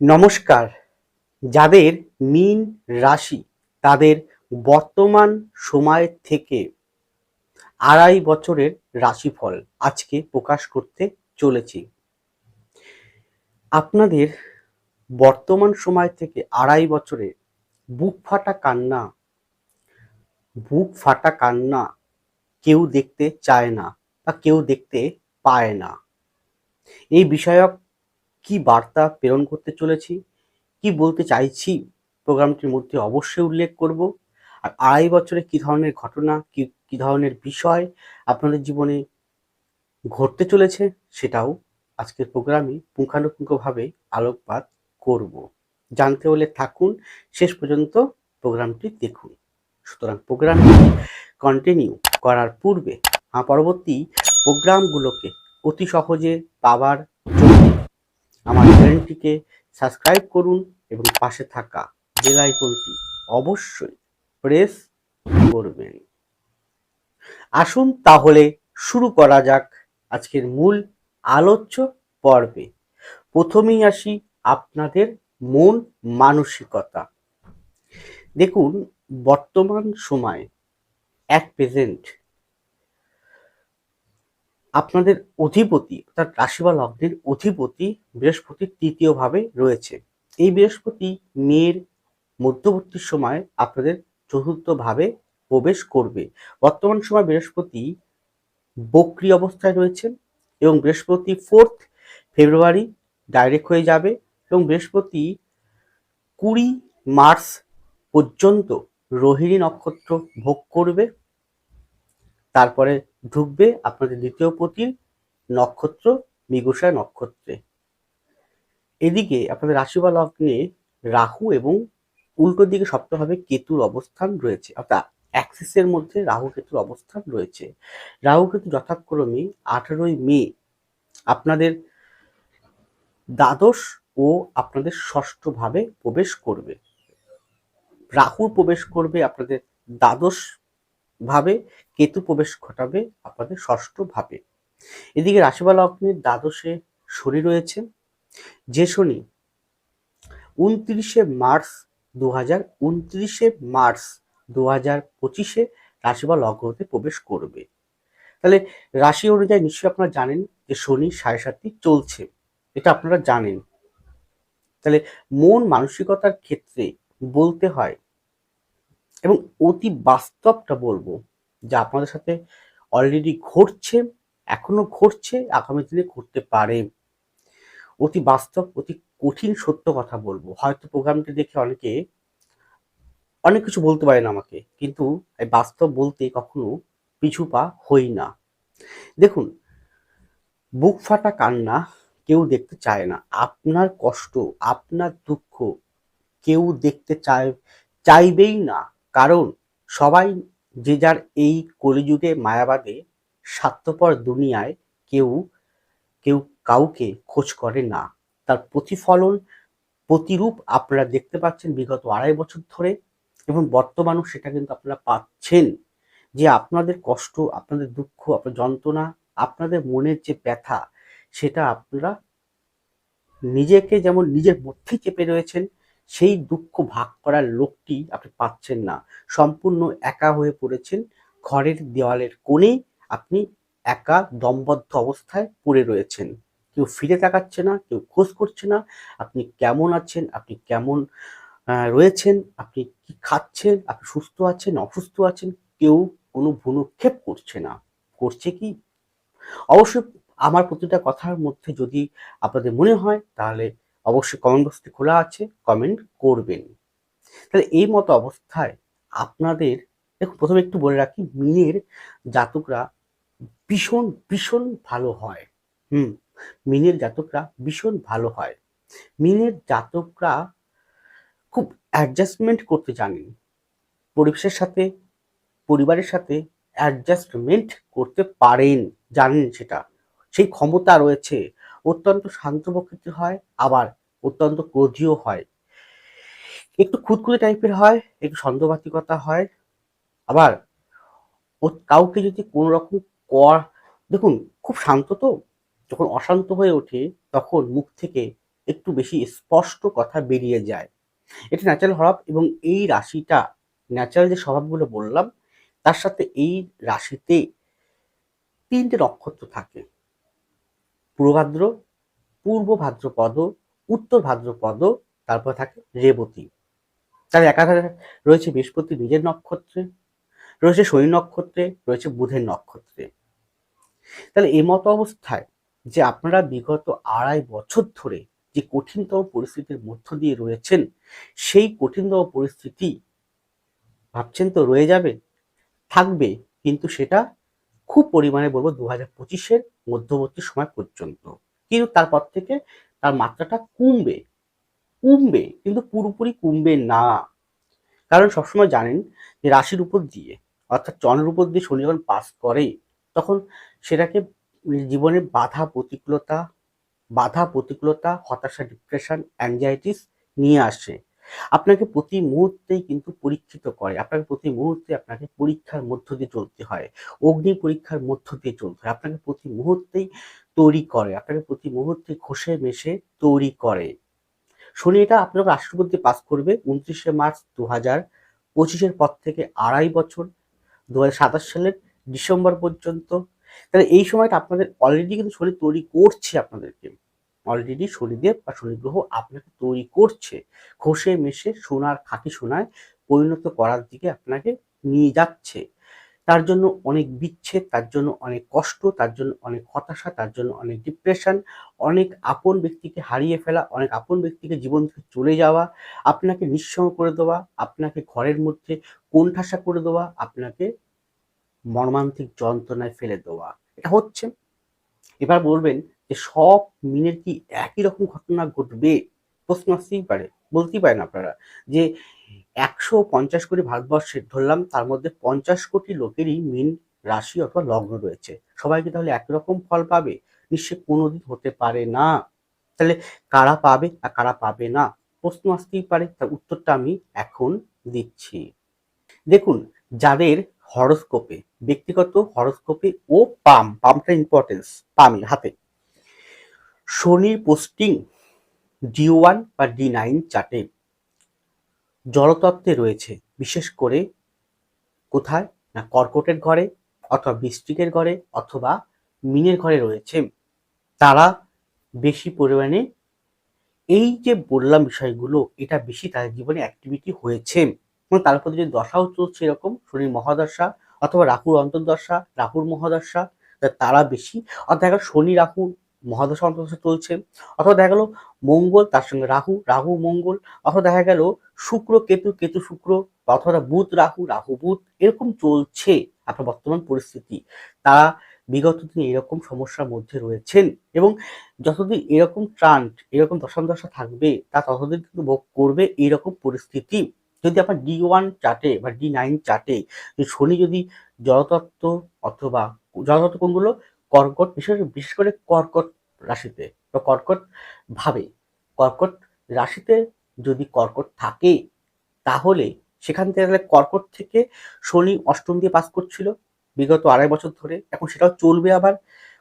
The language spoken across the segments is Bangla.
নমস্কার। যাদের মীন রাশি তাদের বর্তমান সময় থেকে আড়াই বছরের রাশিফল আজকে প্রকাশ করতে চলেছি। আপনাদের বর্তমান সময় থেকে আড়াই বছরে বুক ফাটা কান্না, বুক ফাটা কান্না কেউ দেখতে চায় না বা কেউ দেখতে পায় না। এই বিষয়ক কি বার্তা প্রেরণ করতে চলেছি? কি বলতে চাইছি? প্রোগ্রামটির মধ্যে অবশ্যই উল্লেখ করব। আর আড়াই বছরে কি ধরনের ঘটনা, কি কি ধরনের বিষয় আপনাদের জীবনে ঘটতে চলেছে সেটাও আজকের প্রোগ্রামে পুঙ্খানুপুঙ্খভাবে আলোকপাত করব। জানতে হলে থাকুন, শেষ পর্যন্ত প্রোগ্রামটি দেখুন। সুতরাং প্রোগ্রামটি কন্টিনিউ করার পূর্বে পরবর্তী প্রোগ্রামগুলোকে অতি সহজে পাওয়ার আমার চ্যানেলটিকে সাবস্ক্রাইব করুন এবং পাশে থাকা বেল আইকনটি অবশ্যই প্রেস করবেন। আসুন তাহলে শুরু করা যাক আজকের মূল আলোচ্য পর্বে। প্রথমেই আসি আপনাদের মন মানসিকতা। দেখুন, বর্তমান সময় এক প্রেজেন্ট আপনাদের অধিপতি অর্থাৎ রাশি বা লগ্নের অধিপতি বৃহস্পতি তৃতীয় ভাবে রয়েছে। এই বৃহস্পতি মেয়ের মধ্যবর্তী সময় আপনাদের চতুর্থ ভাবে প্রবেশ করবে। বর্তমান সময় বৃহস্পতি বক্রি অবস্থায় রয়েছেন এবং বৃহস্পতি ফোর্থ ফেব্রুয়ারি ডাইরেক্ট হয়ে যাবে এবং বৃহস্পতি কুড়ি মার্চ পর্যন্ত রোহিণী নক্ষত্র ভোগ করবে। তারপরে ঢুকবে আপনাদের দ্বিতীয় পতির নক্ষত্র মৃগশা নক্ষত্রে। এদিকে আপনাদের রাশি বা লগ্নে রাহু এবং উল্টো দিকে সপ্তমভাবে কেতুর অবস্থান রয়েছে, অর্থাৎ অ্যাক্সিসের মধ্যে রাহু কেতুর অবস্থান রয়েছে। রাহু কেতু যথাক্রমে আঠারোই মে আপনাদের দ্বাদশ ও আপনাদের ষষ্ঠ ভাবে প্রবেশ করবে। রাহু প্রবেশ করবে আপনাদের দ্বাদশ ভাবে কেতু প্রবেশ ঘটাবে আপনাদের ষষ্ঠ ভাবে। এদিকে রাশিবা লগ্নের দ্বাদশে শনি রয়েছে যে শনি উনত্রিশে মার্চ দু হাজার উনত্রিশে মার্চ দু হাজার পঁচিশে রাশি বা লগ্নতে প্রবেশ করবে। তাহলে রাশি অনুযায়ী নিশ্চয়ই আপনারা জানেন যে শনি সাড়ে সাতটি চলছে। এটা আপনারা জানেন। তাহলে মন মানসিকতার ক্ষেত্রে বলতে হয় এবং অতি বাস্তবটা বলব যা আপনাদের সাথে অলরেডি ঘটছে, এখনও ঘটছে, আগামী দিনে ঘটতে পারে। অতি বাস্তব, অতি কঠিন সত্য কথা বলব। হয়তো প্রোগ্রামটি দেখে অনেকে অনেক কিছু বলতে পারেন আমাকে, কিন্তু এই বাস্তব বলতে কখনো পিছু পা হই না। দেখুন, বুক ফাটা কান্না কেউ দেখতে চায় না। আপনার কষ্ট, আপনার দুঃখ কেউ দেখতে চায়, চাইবেই না। কারণ সবাই যে যার এই কলিযুগে মায়াবাদে স্বার্থপর দুনিয়ায় কেউ কেউ কাউকে খোঁজ করে না। তার প্রতিফলন, প্রতিরূপ আপনারা দেখতে পাচ্ছেন বিগত আড়াই বছর ধরে এবং বর্তমানেও সেটা কিন্তু আপনারা পাচ্ছেন যে আপনাদের কষ্ট, আপনাদের দুঃখ আপনার যন্ত্রণা, আপনাদের মনের যে ব্যথা, সেটা আপনারা নিজেকে যেমন নিজের মধ্যেই চেপে রয়েছেন সেই দুঃখ ভাগ করার লোকটি আপনি পাচ্ছেন না। সম্পূর্ণ একা হয়ে পড়েছেন। ঘরের দেওয়ালের কোণে আপনি একা দমবদ্ধ অবস্থায় পড়ে রয়েছেন। কেউ ফিরে তাকাচ্ছে না, কেউ খোঁজ করছে না। আপনি কেমন আছেন? আপনি কেমন রয়েছেন? আপনি কি খাচ্ছেন? আপনি সুস্থ আছেন? অসুস্থ আছেন? কেউ কোনো ভুনুক্ষেপ করছে না। করছে কি? অবশ্যই আমার প্রতিটা কথার মধ্যে যদি আপনাদের মনে হয়, তাহলে অবশ্যই কমেন্ট বক্সটি খোলা আছে কমেন্ট করবেন। তাহলে এই মতো অবস্থায় আপনাদের, দেখুন, প্রথমে একটু বলে রাখি মিনের জাতকরা ভীষণ ভীষণ ভালো হয়। হুম মিনের জাতকরা ভীষণ ভালো হয়। মিনের জাতকরা খুব অ্যাডজাস্টমেন্ট করতে জানেন পরিবেশের সাথে, পরিবারের সাথে অ্যাডজাস্টমেন্ট করতে পারেন, জানেন সেটা। সেই ক্ষমতা রয়েছে। অত্যন্ত শান্ত প্রকৃতি হয়, আবার অত্যন্ত ক্রোধীয় হয়। একটু খুদখুদে টাইপের হয়, একটু সন্দেহবাতিকতা হয়। আবার ও কাউকে যদি কোনো রকম কর, দেখুন, খুব শান্ত তো, যখন অশান্ত হয়ে ওঠে, তখন মুখ থেকে একটু বেশি স্পষ্ট কথা বেরিয়ে যায়। এটা ন্যাচারাল স্বভাব এবং এই রাশিটা ন্যাচারাল যে স্বভাবগুলো বললাম, তার সাথে এই রাশিতে তিনটে নক্ষত্র থাকে। পূর্বভাদ্র পূর্ব ভাদ্রপদ উত্তর ভাদ্রপদ, তারপর থাকে রেবতী। তার একাধারে রয়েছে বৃহস্পতি নিজের নক্ষত্রে, রয়েছে শনি নক্ষত্রে, রয়েছে বুধের নক্ষত্রে। তাহলে এই মতো অবস্থায় যে আপনারা বিগত আড়াই বছর ধরে যে কঠিনতম পরিস্থিতির মধ্য দিয়ে রয়েছেন, সেই কঠিনতম পরিস্থিতি ভাবছেন তো রয়ে যাবে, থাকবে, কিন্তু সেটা খুব পরিমাণে বলব দু হাজার পঁচিশের মধ্যবর্তী সময় পর্যন্ত। কিন্তু তারপর থেকে তার মাত্রাটা কমবে কমবে, কিন্তু পুরোপুরি কমবে না। কারণ সবসময় জানেন যে রাশির উপর দিয়ে, অর্থাৎ চন্দ্রের উপর দিয়ে শনি যখন পাস করে, তখন সেটাকে জীবনে বাধা প্রতিকূলতা বাধা প্রতিকূলতা, হতাশা ডিপ্রেশন অ্যাংজাইটিস নিয়ে আসে। আপনাকে প্রতি মুহূর্তেই কিন্তু পরীক্ষিত করে। আপনাকে প্রতি মুহূর্তে আপনাকে পরীক্ষার মধ্য দিয়ে চলতে হয়। অগ্নি পরীক্ষার মধ্য দিয়ে চলতে হয়। আপনাকে প্রতি মুহূর্তেই তৈরি করে। আপনাকে প্রতি মুহূর্তে ঘষে মেশে তৈরি করে। শনি এটা আপনার রাষ্ট্রপতি পাস করবে। উনত্রিশে মার্চ দু হাজার পঁচিশের পর থেকে আড়াই বছর দু হাজার সাতাশ সালের ডিসেম্বর পর্যন্ত। তাহলে এই সময়টা আপনাদের অলরেডি কিন্তু শনি তৈরি করছে আপনাদেরকে। অলরেডি শনিদেব বা শনি গ্রহ আপনাকে তৈরি করছে। ঘষে, মেশে, সোনার খাঁটি সোনায় পরিণত করার দিকে আপনাকে নিয়ে যাচ্ছে। তার জন্য অনেক বিচ্ছেদ, তার জন্য অনেক কষ্ট, তার জন্য অনেক হতাশা, তার জন্য অনেক ডিপ্রেশন অনেক আপন ব্যক্তিকে হারিয়ে ফেলা, অনেক আপন ব্যক্তিকে জীবন থেকে চলে যাওয়া, আপনাকে নিঃসঙ্গ করে দেওয়া, আপনাকে ঘরের মধ্যে কোণঠাসা করে দেওয়া, আপনাকে মর্মান্তিক যন্ত্রণায় ফেলে দেওয়া। এটা হচ্ছে। এবার বলবেন যে সব মিনের কি একই রকম ঘটনা ঘটবে? প্রশ্ন আসতেই পারে, বলতেই পারেন আপনারা যে একশো পঞ্চাশ কোটি ভারতবর্ষে ধরলাম, তার মধ্যে পঞ্চাশ কোটি লোকেরই মিন রাশি অথবা লগ্ন রয়েছে। সবাই কি তাহলে একরকম ফল পাবে? নিশ্চয় কোনোদিন হতে পারে না। তাহলে কারা পাবে আর কারা পাবে না? প্রশ্ন আসতেই পারে, তার উত্তরটা আমি এখন দিচ্ছি। দেখুন, যাদের হরস্কোপে, ব্যক্তিগত হরস্কোপে ও পাম, পামটা ইম্পর্টেন্স পামে হাতে। শনির পোস্টিং ডি ওয়ান বা ডি নাইন চার্টে জলতত্ত্বে রয়েছে। বিশেষ করে কোথায়? না কর্কটের ঘরে অথবা বৃষ্টিকের ঘরে অথবা মিনের ঘরে রয়েছে। তারা বেশি পরিমাণে এই যে বললাম বিষয়গুলো, এটা বেশি তাদের জীবনে অ্যাক্টিভিটি হয়েছে। এবং তার প্রতি যে দশাও চলছে এরকম শনির মহাদশা অথবা রাহুর অন্তর্দশা, রাহুর মহাদশা তারা বেশি। অর্থাৎ শনি রাহুর মহাদশা অন্তর্দশা চলছে। অথবা দেখা গেল মঙ্গল, তার সঙ্গে রাহু রাহু, মঙ্গল। অথবা দেখা গেল শুক্র, কেতু কেতু, শুক্র অথবা বুধ, রাহু রাহু, বুধ, এরকম চলছে আপনার বর্তমান পরিস্থিতি। তারা বিগত দিনে এরকম সমস্যার মধ্যে রয়েছেন এবং যতদিন এরকম ট্রান্ট এরকম দশান্তদশা থাকবে, তা ততদিন কিন্তু ভোগ করবে এইরকম পরিস্থিতি। যদি আপনার ডি ওয়ান চার্টে বা ডি নাইন চার্টে শনি যদি জলতত্ত্ব অথবা জলতত্ত্ব কোনগুলো কর্কট, বিশেষ বিশেষ করে কর্কট রাশিতে বা কর্কট ভাবে। কর্কট রাশিতে যদি কর্কট থাকে, তাহলে সেখান থেকে তাহলে কর্কট থেকে শনি অষ্টম দিয়ে পাস করছিল বিগত আড়াই বছর ধরে। এখন সেটাও চলবে আবার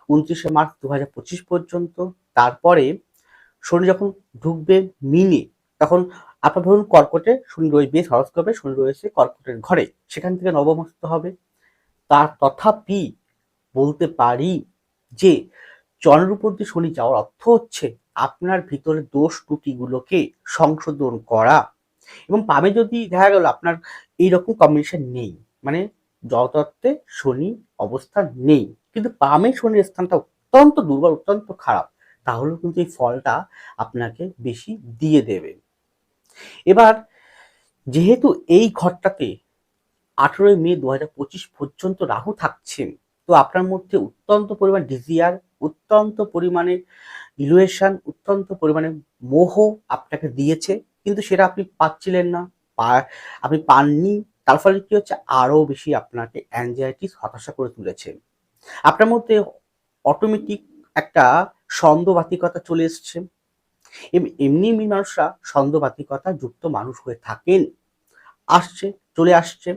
উনত্রিশে মার্চ দু হাজার পঁচিশ পর্যন্ত। তারপরে শনি যখন ঢুকবে মিনে, তখন আপনার ধরুন কর্কটে শনি রয়েছে বেশ হরস্কোপে শনি রয়েছে কর্কটের ঘরে। সেখান থেকে নবমস্ত হবে। তার তথাপি বলতে পারি যে দিয়ে শনি যাওয়ার অর্থ হচ্ছে আপনার ভিতরে দোষ ত্রুটিগুলোকে সংশোধন করা। এবং পাবে যদি দেখা গেল আপনার এইরকম কম্বিনেশন নেই মানে জলতত্ত্বে শনি অবস্থান নেই, কিন্তু পামে শনির স্থানটা অত্যন্ত দুর্বল, অত্যন্ত খারাপ, তাহলেও কিন্তু এই ফলটা আপনাকে বেশি দিয়ে দেবে। এবার যেহেতু এই ঘরটাতে আঠেরোই মে দু পঁচিশ পর্যন্ত রাহু থাকছেন তো আপনার মধ্যে অত্যন্ত পরিমাণ ডিজিয়ার অত্যন্ত পরিমাণে ইলুয়েশন অত্যন্ত পরিমাণে মোহ আপনাকে দিয়েছে। কিন্তু সেটা আপনি পাচ্ছিলেন না আপনি পাননি। তার ফলে কি হচ্ছে? আরও বেশি আপনাকে অ্যাংজাইটিস হতাশা করে তুলেছে। আপনার মধ্যে অটোমেটিক একটা সন্দেহবাতিকতা চলে এসছে। এমনি এমনি মানুষরা সন্দেহবাতিকতা যুক্ত মানুষ হয়ে থাকেন। আসছে, চলে আসছে।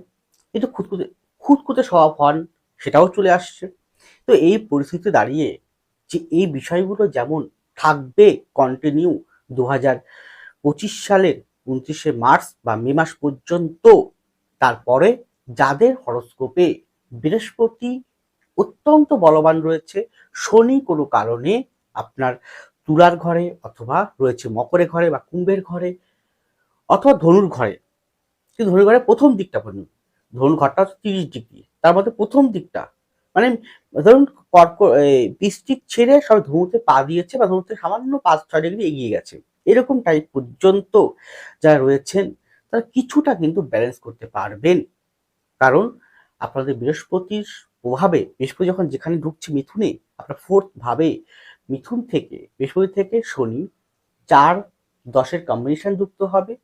কিন্তু খুঁতখুতে খুঁতখুতে স্বভাব হন। সেটাও চলে আসছে। তো এই পরিস্থিতি দাঁড়িয়ে যে এই বিষয়গুলো যেমন থাকবে কন্টিনিউ দু হাজার পঁচিশ সালের উনত্রিশে মার্চ বা মে মাস পর্যন্ত, তারপরে যাদের হরস্কোপে বৃহস্পতি অত্যন্ত বলবান রয়েছে, শনি কোনো কারণে আপনার তুলার ঘরে অথবা রয়েছে মকরের ঘরে বা কুম্ভের ঘরে অথবা ধনুর ঘরে। ধনুর ঘরে প্রথম দিকটা বলুন, ধনুর ঘরটা হচ্ছে তিরিশ ডিগ্রি। তার মধ্যে প্রথম দিকটা। মানে ধরুন কর্ক ছেড়ে সব ধুমুতে পা দিয়েছে বা ধুমুতে সামান্য পাঁচ ছয় ডিগ্রি এগিয়ে গেছে। এরকম টাইপ পর্যন্ত যারা রয়েছেন, তারা কিছুটা কিন্তু ব্যালেন্স করতে পারবেন। কারণ আপনাদের বৃহস্পতির প্রভাবে, বৃহস্পতি যখন যেখানে ঢুকছে মিথুনে, আপনার ফোর্থ ভাবে, মিথুন থেকে, বৃহস্পতি থেকে শনি চার দশের কম্বিনেশন যুক্ত হবে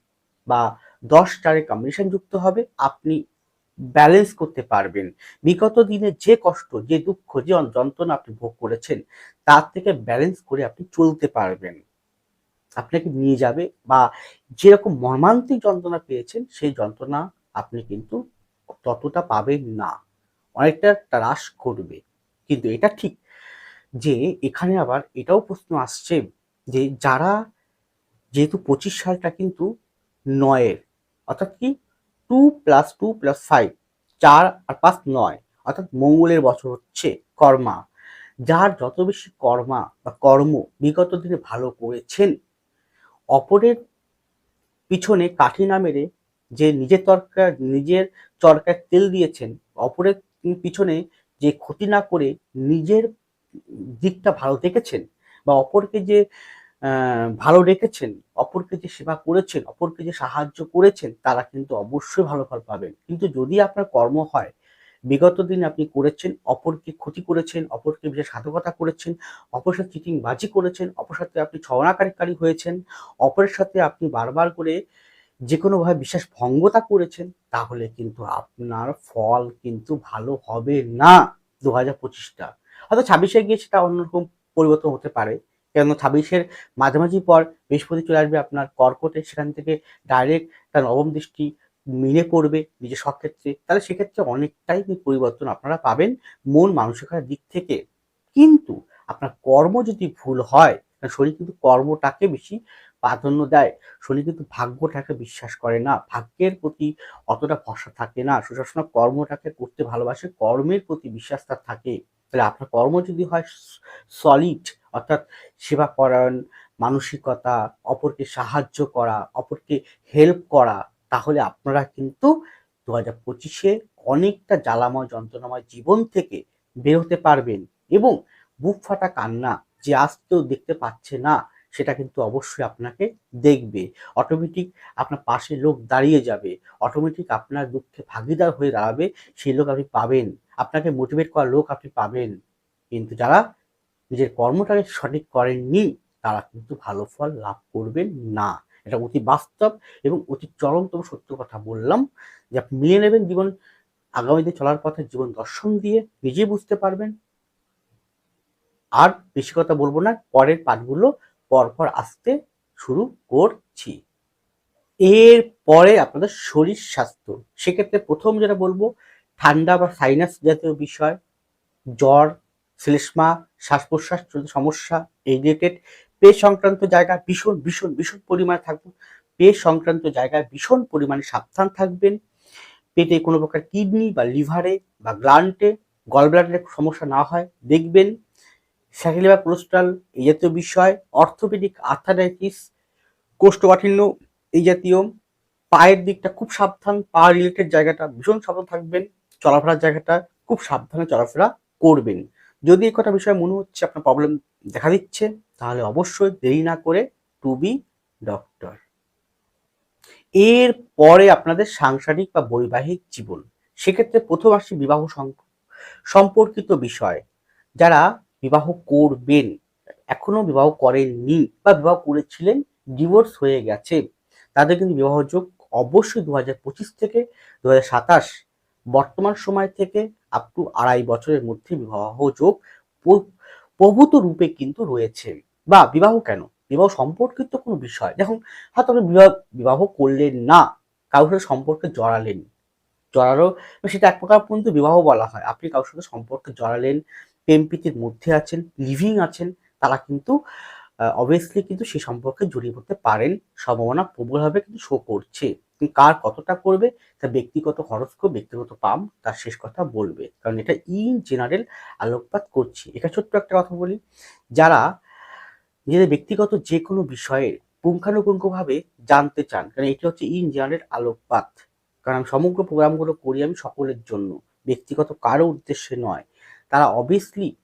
বা দশ চারের কম্বিনেশন যুক্ত হবে। আপনি ব্যালেন্স করতে পারবেন। বিগত দিনে যে কষ্ট, যে দুঃখ, যে যন্ত্রণা আপনি ভোগ করেছেন, তার থেকে ব্যালেন্স করে আপনি চলতে পারবেন। আপনাকে নিয়ে যাবে বা যেরকম মর্মান্তিক যন্ত্রণা পেয়েছেন, সেই যন্ত্রণা আপনি কিন্তু ততটা পাবেন না। অনেকটা হ্রাস করবে। কিন্তু এটা ঠিক যে এখানে আবার এটাও প্রশ্ন আসছে যে যারা যেহেতু পঁচিশ সালটা কিন্তু নয়ের, অর্থাৎ কি two plus two plus five চার আর পাঁচ নয়। অর্থাৎ মঙ্গলের বছর হচ্ছে কর্মা। যার যত বেশি কর্মা বা কর্ম বিগত দিনে ভালো করেছেন, অপরের পিছনে কাঠি না মেরে যে নিজের তরকার, নিজের চরকায় তেল দিয়েছেন, অপরের পিছনে যে ক্ষতি না করে নিজের দিকটা ভালো দেখেছেন বা অপরকে যে ভালো রেখেছেন অপরকে যে সেবা করেছেন, অপরকে যে সাহায্য করেছেন, তারা কিন্তু অবশ্যই ভালো ফল পাবেন। কিন্তু যদি আপনার কর্ম হয়, বিগত দিনে আপনি করেছেন, অপরকে ক্ষতি করেছেন, অপরকে বিশেষ সাধকতা করেছেন অপর সাথে চিটিং বাজি করেছেন অপর সাথে আপনি ছড়াকারী হয়েছেন, অপরের সাথে আপনি বারবার করে যে কোনোভাবে বিশ্বাস ভঙ্গতা করেছেন, তাহলে কিন্তু আপনার ফল কিন্তু ভালো হবে না। দু হাজার পঁচিশটা। হয়তো ছাব্বিশে গিয়ে সেটা অন্যরকম পরিবর্তন হতে পারে। কেন ছাব্বিশের মাঝামাঝি পর বৃহস্পতি চলে আসবে আপনার কর্কটে, সেখান থেকে ডাইরেক্ট তার নবম দৃষ্টি মিলে পড়বে নিজের সক্ষেত্রে। তাহলে সেক্ষেত্রে অনেকটাই পরিবর্তন আপনারা পাবেন মন মানসিকতার দিক থেকে। কিন্তু আপনার কর্ম যদি ভুল হয় শনি কিন্তু কর্মটাকে বেশি প্রাধান্য দেয়। শনি কিন্তু ভাগ্যটাকে বিশ্বাস করে না। ভাগ্যের প্রতি অতটা ভরসা থাকে না। সুশাসনা কর্মটাকে করতে ভালোবাসে, কর্মের প্রতি বিশ্বাস তার থাকে। তাহলে আপনার কর্ম যদি হয় সলিড অর্থাৎ সেবা পরায়ণ মানসিকতা, অপরকে সাহায্য করা, অপরকে হেল্প করা, তাহলে আপনারা কিন্তু দু হাজার পঁচিশে অনেকটা জ্বালাময়, যন্ত্রণাময় জীবন থেকে বেরোতে পারবেন এবং বুক ফাটা কান্না যে আসতেও দেখতে পাচ্ছে না, সেটা কিন্তু অবশ্যই আপনাকে দেখবে। অটোমেটিক আপনার পাশে লোক দাঁড়িয়ে যাবে অটোমেটিক আপনার দুঃখে ভাগিদার হয়ে দাঁড়াবে, সেই লোক আপনি পাবেন। আপনাকে মোটিভেট করা লোক আপনি পাবেন। কিন্তু যারা নিজের কর্মটাকে সঠিক করেননি, তারা কিন্তু ভালো ফল লাভ করবেন না। এটা অতি বাস্তব এবং অতি চরমতম সত্য কথা বললাম, যে আপনি মিলিয়ে নেবেন জীবন, আগামীতে চলার পথে জীবন দর্শন দিয়ে নিজেই বুঝতে পারবেন। আর বেশি কথা বলব না, পরের পাঠগুলো পরপর আসতে শুরু করছি। এর পরে আপনাদের শরীর স্বাস্থ্য, সেক্ষেত্রে প্রথম যেটা বলব, ঠান্ডা বা সাইনাস জাতীয় বিষয়, জ্বর, শ্লেষ্মা শ্বাস প্রশ্বাস সমস্যা এই রিলেটেড পেট সংক্রান্ত জায়গা ভীষণ ভীষণ ভীষণ পরিমাণে থাকব পেট সংক্রান্ত জায়গায় ভীষণ পরিমাণে সাবধান থাকবেন। পেটে কোনো প্রকার কিডনি বা লিভারে বা গ্লান্টে গলব্লাডারের সমস্যা না হয়, দেখবেন। স্যাটেলি বা কোলেস্ট্রল এই জাতীয় বিষয় অর্থোপেডিক আর্থারাইটিস কোষ্ঠকাঠিন্য এই জাতীয়, পায়ের দিকটা খুব সাবধান, পা রিলেটেড জায়গাটা ভীষণ সাবধান থাকবেন। চলাফেরার জায়গাটা খুব সাবধানে চলাফেরা করবেন। যদি এই কটা বিষয় মনে হচ্ছে আপনার প্রবলেম দেখা দিচ্ছে, তাহলে অবশ্যই দেরি না করে টু বি ডক্টর এর পরে আপনাদের সাংসারিক বা বৈবাহিক জীবন, সেক্ষেত্রে প্রথম আসছে বিবাহ সম্পর্কিত বিষয়। যারা বিবাহ করবেন, এখনও বিবাহ করেননি বা বিবাহ করেছিলেন ডিভোর্স হয়ে গেছে, তাদের কিন্তু বিবাহ যোগ অবশ্যই দু পঁচিশ থেকে দু সাতাশ, বর্তমান সময় থেকে আপ টু আড়াই বছরের মধ্যে বিবাহ যোগ প্রভূত রূপে কিন্তু রয়েছে। বা বিবাহ কেন? বিবাহ সম্পর্কিত কোনো বিষয়। দেখুন, হয়তো আপনি বিবাহ বিবাহ করলেন না, কারোর সাথে সম্পর্কে জড়ালেন। জড়ালো সেটা এক প্রকার পর্যন্ত বিবাহ বলা হয়। আপনি কারোর সাথে সম্পর্কে জড়ালেন প্রেম প্রীতির মধ্যে আছেন লিভিং আছেন, তারা কিন্তু অবভিয়াসলি কিন্তু সেই সম্পর্কে জড়িয়ে পড়তে পারেন। সম্ভাবনা প্রবলভাবে কিন্তু শো করছে। কার কতটা করবে তা ব্যক্তিগত হরস্কোপ ব্যক্তিগত পাম, তার শেষ কথা বলবে। কারণ এটা ইন জেনারেল আলোকপাত করছি। এটা ছোট্ট একটা কথা বলি। যারা নিজেদের ব্যক্তিগত যে কোনো বিষয়ের পুঙ্খানুপুঙ্খভাবে জানতে চান, কারণ এটি হচ্ছে ইন জেনারেল আলোকপাত। কারণ আমি সমগ্র প্রোগ্রামগুলো করি আমি সকলের জন্য, ব্যক্তিগত কারও উদ্দেশ্যে নয়। তারা অবভিয়াসলি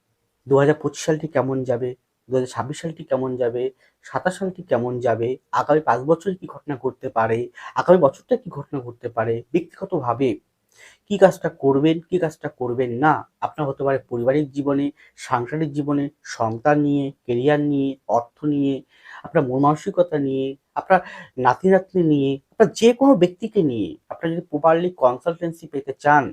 দু হাজার পঁচিশ সালটি কেমন যাবে, দু হাজার ছাব্বিশ সালটি কেমন যাবে সাতাশ সালটি কেমন যাবে? আগামী পাঁচ বছরে কি ঘটনা ঘটতে পারে? আগামী বছরটা কি ঘটনা ঘটতে পারে? ব্যক্তিগতভাবে কি কাজটা করবেন, কি কাজটা করবেন না? আপনার হতে পারে পারিবারিক জীবনে, সাংসারিক জীবনে সন্তান নিয়ে কেরিয়ার নিয়ে, অর্থ নিয়ে, আপনার মন মানসিকতা নিয়ে, আপনার নাতি নাতনি নিয়ে, আপনার যে কোনো ব্যক্তিকে নিয়ে, আপনার যদি প্রপারলি কনসালটেন্সি পেতে চান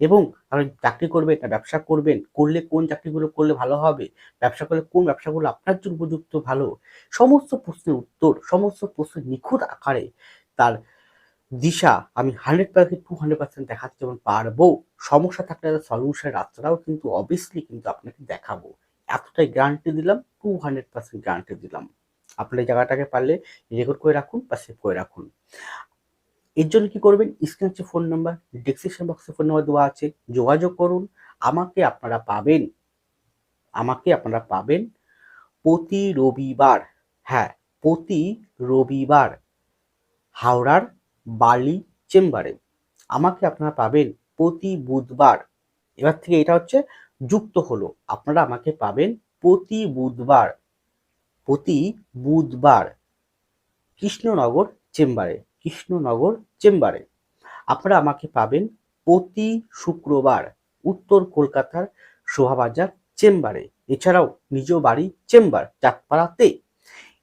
এবং আপনি চাকরি করবেন না ব্যবসা করবেন, করলে কোন চাকরিগুলো করলে ভালো হবে, ব্যবসা করলে কোন ব্যবসাগুলো আপনার জন্য উপযুক্ত ভালো, সমস্ত প্রশ্নের উত্তর, সমস্ত প্রশ্নের নিখুঁত আকারে তার দিশা আমি hundred percent to hundred percent দেখাতে যেমন পারব। সমস্যা থাকলে তার সলিউশন রাস্তাটাও কিন্তু অবভিয়াসলি কিন্তু আপনাকে দেখাবো। এতটাই গ্যারান্টি দিলাম টু হান্ড্রেড পার্সেন্ট গ্যারান্টি দিলাম। আপনার জায়গাটাকে পারলে রেকর্ড করে রাখুন বা সেভ করে রাখুন। এর জন্য কি করবেন? স্ক্রিন হচ্ছে ফোন নাম্বার ডিসক্রিপশন বক্সে ফোন নাম্বার দেওয়া আছে, যোগাযোগ করুন। আমাকে আপনারা পাবেন। আমাকে আপনারা পাবেন প্রতি রবিবার। হ্যাঁ প্রতি রবিবার হাওড়ার বালি চেম্বারে আমাকে আপনারা পাবেন প্রতি বুধবার। এবার থেকে এটা হচ্ছে যুক্ত হলো। আপনারা আমাকে পাবেন প্রতি বুধবার। প্রতি বুধবার কৃষ্ণনগর চেম্বারে। কৃষ্ণনগর চেম্বারে। আপনারা আমাকে পাবেন প্রতি শুক্রবার উত্তর কলকাতার শোভাবাজার চেম্বারে। এছাড়াও নিজ বাড়ি চেম্বার, চাঁদপাড়াতে।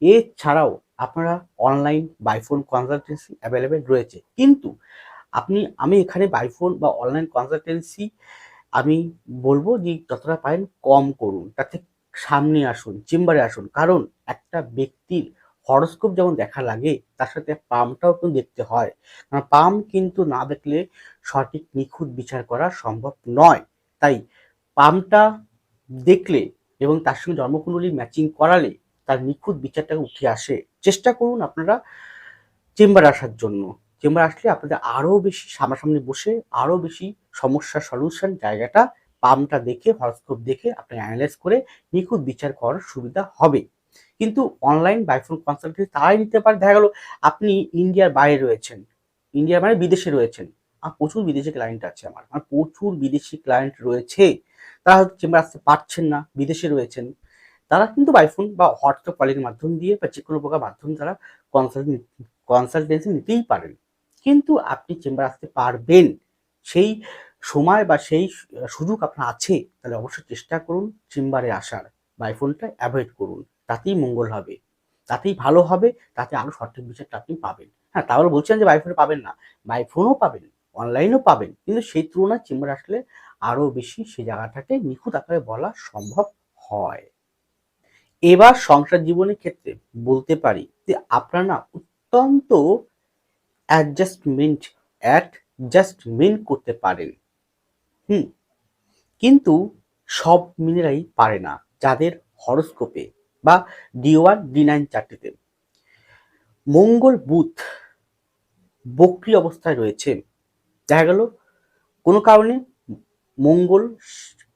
এছাড়াও আপনারা অনলাইন বাইফোন কনসালটেন্সি অ্যাভেলেবেল রয়েছে। কিন্তু আপনি, আমি এখানে বাইফোন বা অনলাইন কনসালটেন্সি, আমি বলব যে যতটা পারেন কম করুন। তাতে সামনে আসুন, চেম্বারে আসুন। কারণ একটা ব্যক্তির হরস্কোপ যেমন দেখা লাগে, তার সাথে পামটাও কিন্তু দেখতে হয়। কারণ পাম কিন্তু না দেখলে সঠিক নিখুঁত বিচার করা সম্ভব নয়। তাই পামটা দেখলে এবং তার সঙ্গে জন্মকুণ্ডলী ম্যাচিং করালে তার নিখুঁত বিচারটাকে উঠে আসে। চেষ্টা করুন আপনারা চেম্বার আসার জন্য। চেম্বার আসলে আপনাদের আরও বেশি সামনাসামনি বসে আরও বেশি সমস্যার সলিউশন জায়গাটা পামটা দেখে, হরস্কোপ দেখে আপনি অ্যানালাইজ করে নিখুঁত বিচার করার সুবিধা হবে। কিন্তু অনলাইন বাইফোন কনসালটেন্সি তারাই নিতে পারে। দেখা গেলো, আপনি ইন্ডিয়ার বাইরে রয়েছেন ইন্ডিয়ার মানে বিদেশে রয়েছেন, আর প্রচুর বিদেশি ক্লায়েন্ট আছে আমার আমার প্রচুর বিদেশি ক্লায়েন্ট রয়েছে। তারা হয়তো চেম্বার আসতে পারছেন না, বিদেশে রয়েছেন। তারা কিন্তু বাইফোন বা হোয়াটসঅ্যাপ কলিং মাধ্যম দিয়ে বা যে কোনো প্রকার মাধ্যম তারা কনসাল্ট কনসালটেন্সি নিতেই পারেন। কিন্তু আপনি চেম্বার আসতে পারবেন, সেই সময় বা সেই সুযোগ আপনার আছে, তাহলে অবশ্যই চেষ্টা করুন চেম্বারে আসার বাইফোনটা অ্যাভয়েড করুন। তাতেই মঙ্গল হবে। তাতেই ভালো হবে, তাতে আরও সঠিক বিচারটা আপনি পাবেন। হ্যাঁ তাহলে বলছেন যে বাইফোনে পাবেন না। বাইফোনও পাবেন অনলাইনেও পাবেন, কিন্তু সেই তুলনায় চেম্বার আসলে আরও বেশি সেই জায়গাটাকে নিখুঁত আকারে বলা সম্ভব হয়। এবার সংসার জীবনের ক্ষেত্রে বলতে পারি যে আপনারা অত্যন্ত অ্যাডজাস্টমেন্ট অ্যাডজাস্টমেন্ট করতে পারেন। হুম, কিন্তু সব মিনেরাই পারে না। যাদের হরস্কোপে বা ডি ওয়ান ডি নাইন চারটিতে। মঙ্গল বুধ বক্রি অবস্থায় রয়েছে। দেখা গেল, কোনো কারণে মঙ্গল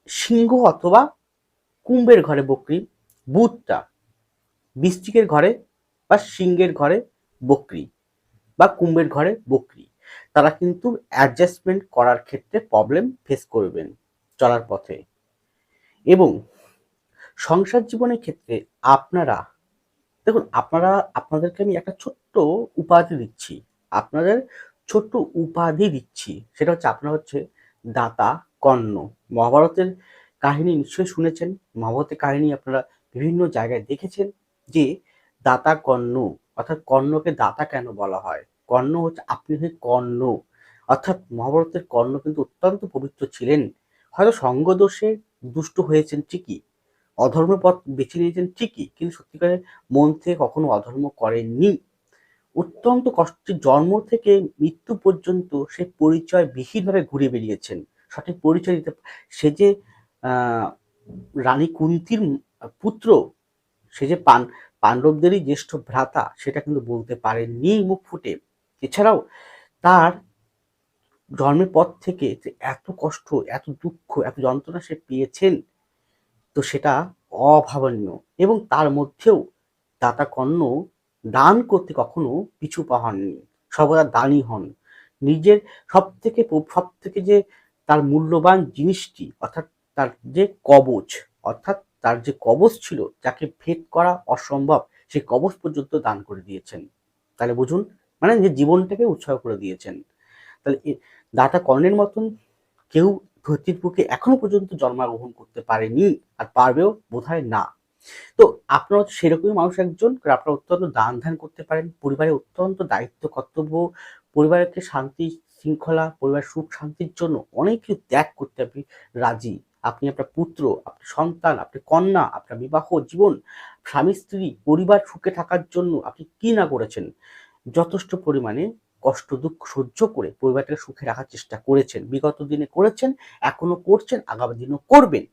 সিংহ অথবা কুম্ভের ঘরে বক্রি, বুধটা বৃষ্টিকের ঘরে বা সিংহের ঘরে বক্রি বা কুম্ভের ঘরে বক্রি। তারা কিন্তু অ্যাডজাস্টমেন্ট করার ক্ষেত্রে প্রবলেম ফেস করবেন চলার পথে। এবং সংসার জীবনের ক্ষেত্রে আপনারা, দেখুন আপনারা, আপনাদেরকে আমি একটা ছোট্ট উপাধি দিচ্ছি। আপনাদের ছোট্ট উপাধি দিচ্ছি, সেটা হচ্ছে আপনারা হচ্ছে দাতা, কর্ণ। মহাভারতের কাহিনী নিশ্চয়ই শুনেছেন। মহাভারতের কাহিনী আপনারা বিভিন্ন জায়গায় দেখেছেন যে দাতা, কর্ণ, অর্থাৎ কর্ণকে দাতা কেন বলা হয়? কর্ণ হচ্ছে, আপনি হয়ে কর্ণ। অর্থাৎ মহাভারতের কর্ণ কিন্তু অত্যন্ত পবিত্র ছিলেন। হয়তো সঙ্গদোষে দুষ্ট হয়েছেন ঠিকই অধর্ম পথ বেছে নিয়েছেন ঠিকই, কিন্তু সত্যিকারের মন থেকে কখনো অধর্ম করেননি। অত্যন্ত কষ্টের জন্ম থেকে মৃত্যু পর্যন্ত সে পরিচয় বিহীনভাবে ঘুরে বেরিয়েছেন সঠিক পরিচয় দিতে সে যে রানী কুন্তির পুত্র, সে যে পান, পাণ্ডবদেরই জ্যেষ্ঠ ভ্রাতা, সেটা কিন্তু বলতে পারেননি মুখ ফুটে। এছাড়াও তার জন্মের পর থেকে যে এত কষ্ট, এত দুঃখ, এত যন্ত্রণা সে পেয়েছেন তো সেটা অভাবনীয় এবং তার মধ্যেও দাতা কর্ণ দান করতে কখনো পিছু পা হননি, সর্বদা দানই হন। নিজের সব থেকে সব থেকে যে তার মূল্যবান জিনিসটি, অর্থাৎ তার যে কবচ, অর্থাৎ তার যে কবচ ছিল, যাকে ভেদ করা অসম্ভব সেই কবচ পর্যন্ত দান করে দিয়েছেন। তাহলে বুঝুন মানে যে জীবনটাকে উৎসাহ করে দিয়েছেন। তাহলে দাতা কর্ণের মতন কেউ ধরতির বুকে এখনও পর্যন্ত জন্মগ্রহণ করতে পারেনি আর পারবেও বোধহয় না। তো আপনারা সেরকমই মানুষ একজন আপনারা অত্যন্ত দান ধ্যান করতে পারেন পরিবারে অত্যন্ত দায়িত্ব, কর্তব্য, পরিবারকে শান্তি, শৃঙ্খলা পরিবারের সুখ, শান্তির জন্য অনেক কিছু ত্যাগ করতে আপনি রাজি। আপনি আপনার পুত্র, আপনার সন্তান আপনি কন্যা, আপনার বিবাহ জীবন, স্বামী, স্ত্রী, পরিবার সুখে থাকার জন্য আপনি কি না করেছেন, যথেষ্ট পরিমাণে কষ্ট, দুঃখ সহ্য করে পরিবারটাকে সুখে রাখার চেষ্টা করেছেন। বিগত দিনে করেছেন, এখনও করছেন, আগামী দিনও করবেন।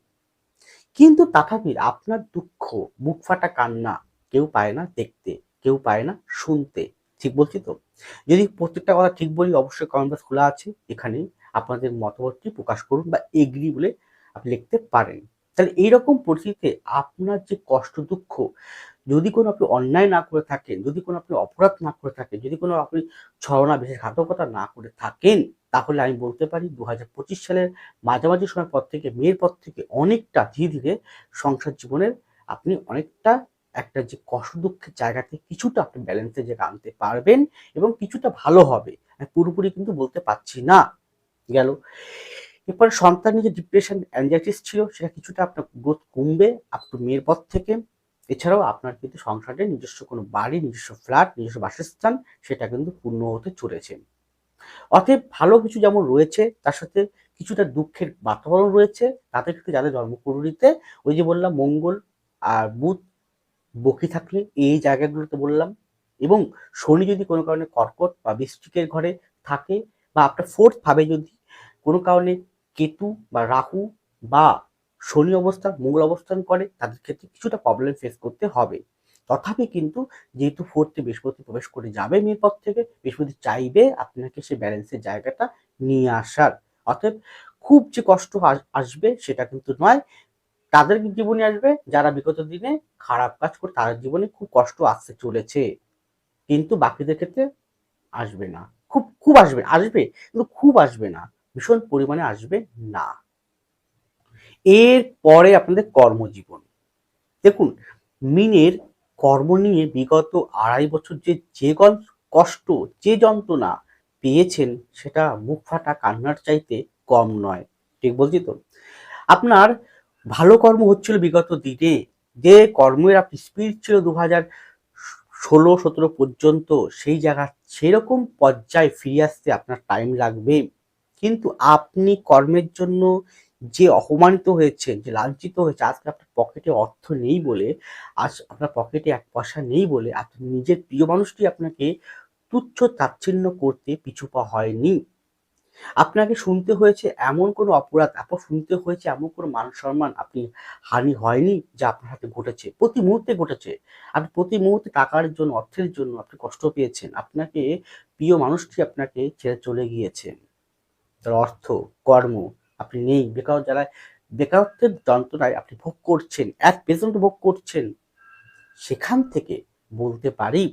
কিন্তু তথাপি আপনার দুঃখ বুক ফাটা কান্না কেউ পায় না দেখতে, কেউ পায় না শুনতে। ঠিক বলছি তো? যদি প্রত্যেকটা কথা ঠিক বলি, অবশ্যই কমেন্ট বক্স খোলা আছে। এখানে আপনাদের মতামতটি প্রকাশ করুন বা এগ্রি বলে আপনি লিখতে পারেন। তাহলে এইরকম পরিস্থিতিতে আপনার যে কষ্ট, দুঃখ যদি কোনো আপনি অন্যায় না করে থাকেন, যদি কোনো আপনি অপরাধ না করে থাকেন, যদি কোনো আপনি ছলনা বিশেষ ঘাতকতা না করে থাকেন, তাহলে আমি বলতে পারি দু হাজার পঁচিশ সালের মাঝামাঝি সময় পর থেকে মেয়ের পর থেকে অনেকটা ধীরে ধীরে সংসার জীবনের আপনি অনেকটা একটা যে কষ্ট দুঃখের জায়গাতে কিছুটা আপনি ব্যালেন্সে জায়গা আনতে পারবেন এবং কিছুটা ভালো হবে। আমি পুরোপুরি কিন্তু বলতে পারছি না। গেল। এরপরে সন্তানের যে ডিপ্রেশন অ্যাংজাইটিস ছিল, সেটা কিছুটা আপনার গ্রোথ কমবে আপনার মেয়ের পর থেকে। এছাড়াও আপনার কিন্তু সংসারে নিজস্ব কোনো বাড়ি, নিজস্ব ফ্ল্যাট নিজস্ব বাসস্থান, সেটা কিন্তু পূর্ণ হতে চলেছে। অতএব ভালো কিছু যেমন রয়েছে, তার সাথে কিছুটা দুঃখের বাতাবরণ রয়েছে, তাতে কিন্তু যাদের জন্মকুণ্ডলিতে ওই যে বললাম মঙ্গল আর বুধ বকি থাকলে, এই জায়গাগুলোতে বললাম, এবং শনি যদি কোনো কারণে কর্কট বা বৃষ্টিকের ঘরে থাকে, বা আপনার ফোর্থ ভাবে যদি কোনো কারণে কেতু বা রাহু বা শনি অবস্থান, মঙ্গল অবস্থান করে, তাদের ক্ষেত্রে কিছুটা প্রবলেম ফেস করতে হবে। তথাপি কিন্তু যেহেতু ফোর্থে বৃহস্পতি প্রবেশ করে যাবে মেয়ের পর থেকে, বৃহস্পতি চাইবে আপনাকে সে ব্যালেন্সের জায়গাটা নিয়ে আসার। অতএব খুব যে কষ্ট আসবে সেটা কিন্তু নয়। তাদের জীবনে আসবে? যারা বিগত দিনে খারাপ কাজ করে তাদের জীবনে খুব কষ্ট আসতে চলেছে। কিন্তু বাকিদের ক্ষেত্রে আসবে না। খুব খুব আসবে আসবে, কিন্তু খুব আসবে না। ভীষণ পরিমাণে আসবে না। এর পরে আপনাদের কর্মজীবন। দেখুন, মিনের কর্ম নিয়ে বিগত আড়াই বছর যে যে কষ্ট, যে যন্ত্রণা পেয়েছেন, সেটা মুখ ফাটা কান্নার চাইতে কম নয়। ঠিক বলছি তো? আপনার ভালো কর্ম হচ্ছিল বিগত দিনে। যে কর্মের আপনি স্পিড ছিল দু হাজার ষোলো, সতেরো পর্যন্ত, সেই জায়গা সেরকম পর্যায়ে ফিরে আসতে আপনার টাইম লাগবে। কিন্তু আপনি কর্মের জন্য যে অপমানিত হয়েছে যে লাঞ্ছিত হয়েছে, আজকে আপনার পকেটে অর্থ নেই বলে, আজ আপনার পকেটে এক পয়সা নেই বলে আপনি নিজের প্রিয় মানুষটি আপনাকে তুচ্ছ তাচ্ছিন্ন করতে পিছু পা হয়নি। আপনাকে শুনতে হয়েছে এমন কোনো অপরাধ আপনার শুনতে হয়েছে এমন কোনো মান সম্মান আপনি হানি হয়নি যা আপনার হাতে ঘটেছে? প্রতি মুহূর্তে ঘটেছে। আপনি প্রতি মুহূর্তে টাকার জন্য, অর্থের জন্য আপনি কষ্ট পেয়েছেন। আপনাকে প্রিয় মানুষটি আপনাকে ছেড়ে চলে গিয়েছেন তার অর্থ, কর্ম আপনি নেই। বেকার যারা, বেকারত্বের যন্ত্রণায় আপনি ভোগ করছেন, এক প্রেজেন্ট ভোগ করছেন, সেখান থেকে বলতে পারি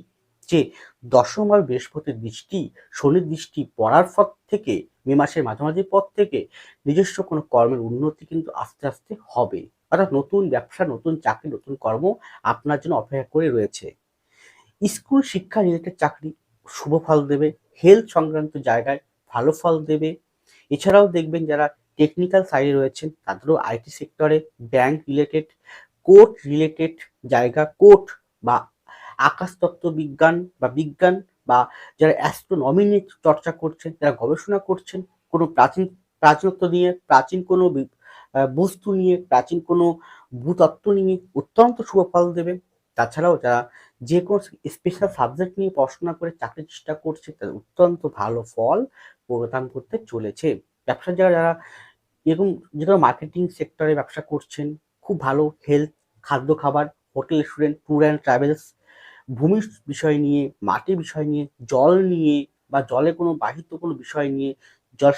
যে দশম আর বৃহস্পতির দৃষ্টি, শনির দৃষ্টি পড়ার পর থেকে, মে মাসের মাঝামাঝি পর থেকে নিজস্ব কোনো কর্মের উন্নতি কিন্তু আস্তে আস্তে হবে। অর্থাৎ নতুন ব্যবসা, নতুন চাকরি, নতুন কর্ম আপনার জন্য অপেক্ষা করে রয়েছে। স্কুল শিক্ষা রিলেটেড চাকরি শুভ ফল দেবে হেলথ সংক্রান্ত জায়গায় ভালো ফল দেবে। এছাড়াও দেখবেন যারা টেকনিক্যাল সাইডে রয়েছেন, তাদেরও IT sector bank related court related জায়গা কোর্ট বা আকাশতত্ত্ব বিজ্ঞান বা বিজ্ঞান বা যারা অ্যাস্ট্রোনমি নিয়ে চর্চা করছেন, যারা গবেষণা করছেন, কোনো প্রাচীন, প্রাচীনত্ব নিয়ে, প্রাচীন কোনো বস্তু নিয়ে, প্রাচীন কোনো ভূতত্ত্ব নিয়ে অত্যন্ত শুভ ফল দেবে তাছাড়াও যারা যে কোনো স্পেশাল সাবজেক্ট নিয়ে পড়াশোনা করে চাকরির চেষ্টা করছে, তাদের অত্যন্ত ভালো ফল প্রদান করতে চলেছে। ব্যবসার যারা যারা এরকম যে কোনো মার্কেটিং সেক্টরে ব্যবসা করছেন, খুব ভালো হেলথ খাদ্য খাবার hotel restaurant tour and travels ভূমির বিষয় নিয়ে, মাটির বিষয় নিয়ে, জল নিয়ে বা জলে কোনো বাহিত কোনো বিষয় নিয়ে জল,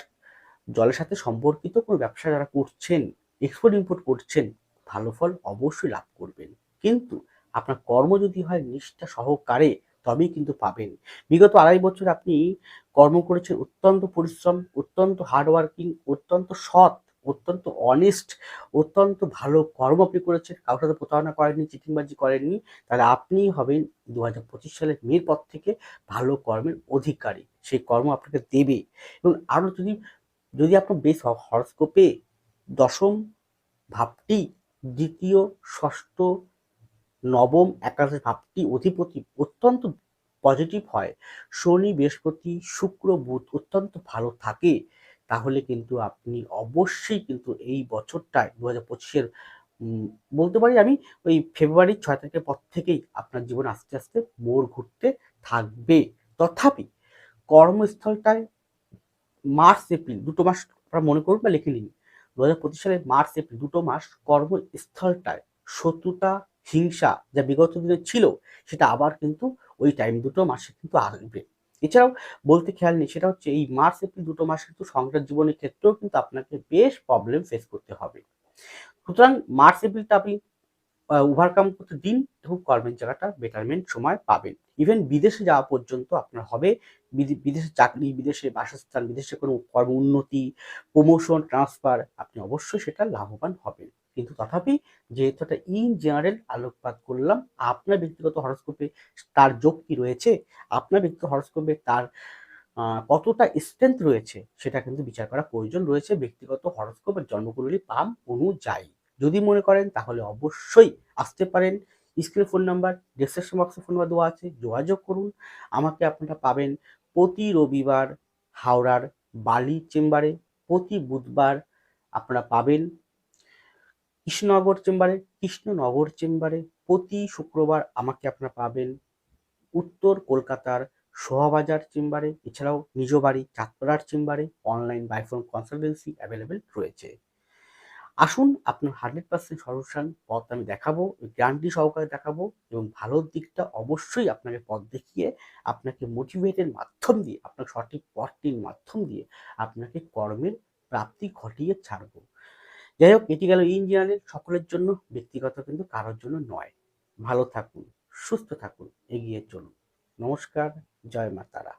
জলের সাথে সম্পর্কিত কোনো ব্যবসা যারা করছেন এক্সপোর্ট ইম্পোর্ট করছেন, ভালো ফল অবশ্যই লাভ করবেন। কিন্তু আপনার কর্ম যদি হয় নিষ্ঠা সহকারে তবেই কিন্তু পাবেন। বিগত আড়াই বছর আপনি কর্ম করেছেন অত্যন্ত পরিশ্রম, অত্যন্ত হার্ডওয়ার্কিং অত্যন্ত সৎ, অত্যন্ত অনেস্ট অত্যন্ত ভালো কর্ম আপনি করেছেন কারোর সাথে প্রতারণা করেননি, চিটিংবাজি করেননি, তাহলে আপনি হবেন দু হাজার পঁচিশ সালের মের পর থেকে ভালো কর্মের অধিকারী। সেই কর্ম আপনাকে দেবে। এবং আরও যদি যদি আপনার বেশ হরস্কোপে দশম ভাবটি, দ্বিতীয়, ষষ্ঠ নবম একাদশ ভাবটি অধিপতি অত্যন্ত পজিটিভ হয়। শনি, বৃহস্পতি, শুক্র, বুধ অত্যন্ত ভালো থাকে। তাহলে কিন্তু আপনি অবশ্যই কিন্তু এই বছরটায় দু হাজার পঁচিশের বলতে পারি আমি ওই ফেব্রুয়ারির ছয় তারিখের পর থেকেই আপনার জীবন আস্তে আস্তে মোড় ঘুরতে থাকবে। তথাপি কর্মস্থলটায় মার্চ, এপ্রিল দুটো মাস আপনারা মনে করুন বা লিখে নিন। দু হাজার পঁচিশ সালের মার্চ, এপ্রিল দুটো মাস কর্মস্থলটায় শত্রুতা হিংসা যা বিগত দিনে ছিল, সেটা আবার কিন্তু ওই টাইম দুটো মাসে কিন্তু আসবে। এছাড়াও বলতে খেয়াল নেই, সেটা হচ্ছে এই মার্চ, এপ্রিল দুটো মাস কিন্তু সংসার জীবনের ক্ষেত্রেও কিন্তু আপনাকে বেশ প্রবলেম ফেস করতে হবে। সুতরাং মার্চ, এপ্রিলটা আপনি ওভারকাম করতে দিন এবং কর্মের জায়গাটা বেটারমেন্ট সময় পাবেন। ইভেন বিদেশে যাওয়া পর্যন্ত আপনার হবে। বিদেশে চাকরি, বিদেশে বাসস্থান, বিদেশে কোনো কর্ম উন্নতি প্রমোশন ট্রান্সফার আপনি অবশ্যই সেটা লাভবান হবেন। কিন্তু তথাপি যেহেতু একটা ইন জেনারেল আলোকপাত করলাম, আপনার ব্যক্তিগত হরস্কোপে তার যোগ কি রয়েছে? আপনার ব্যক্তিগত হরস্কোপে তার কতটা স্ট্রেংথ রয়েছে? সেটা কিন্তু বিচার করা প্রয়োজন রয়েছে। ব্যক্তিগত হরস্কোপের জন্মকুণ্ডলী পাম অনুযায়ী। যদি মনে করেন তাহলে অবশ্যই আসতে পারেন। স্ক্রিনে ফোন নাম্বার ডিসক্রিপশন বক্সে ফোন নাম্বার দেওয়া আছে, যোগাযোগ করুন। আমাকে আপনারা পাবেন প্রতি রবিবার হাওড়ার বালি চেম্বারে। প্রতি বুধবার আপনারা পাবেন কৃষ্ণনগর চেম্বারে কৃষ্ণনগর চেম্বারে প্রতি শুক্রবার আমাকে আপনারা পাবেন। উত্তর কলকাতার সোহাবাজার চেম্বারে, এছাড়াও নিজ বাড়ি চাঁদপাড়ার চেম্বারে অনলাইন বাইফোন কনসালটেন্সি অ্যাভেলেবেল রয়েছে। আসুন আপনার হান্ড্রেড পার্সেন্ট সলিউশন পথ আমি দেখাবো গ্যারান্টি সহকারে দেখাবো এবং ভালো দিকটা অবশ্যই আপনাকে পথ দেখিয়ে আপনাকে মোটিভেটের মাধ্যম দিয়ে, আপনার সঠিক পথটির মাধ্যম দিয়ে আপনাকে কর্মের প্রাপ্তি ঘটিয়ে ছাড়বো। যাই হোক, এটি গেল ইঞ্জিনিয়ারিং সকলের জন্য, ব্যক্তিগত কিন্তু কারোর জন্য নয়। ভালো থাকুন, সুস্থ থাকুন, এগিয়ে চলুন। নমস্কার, জয় মা তারা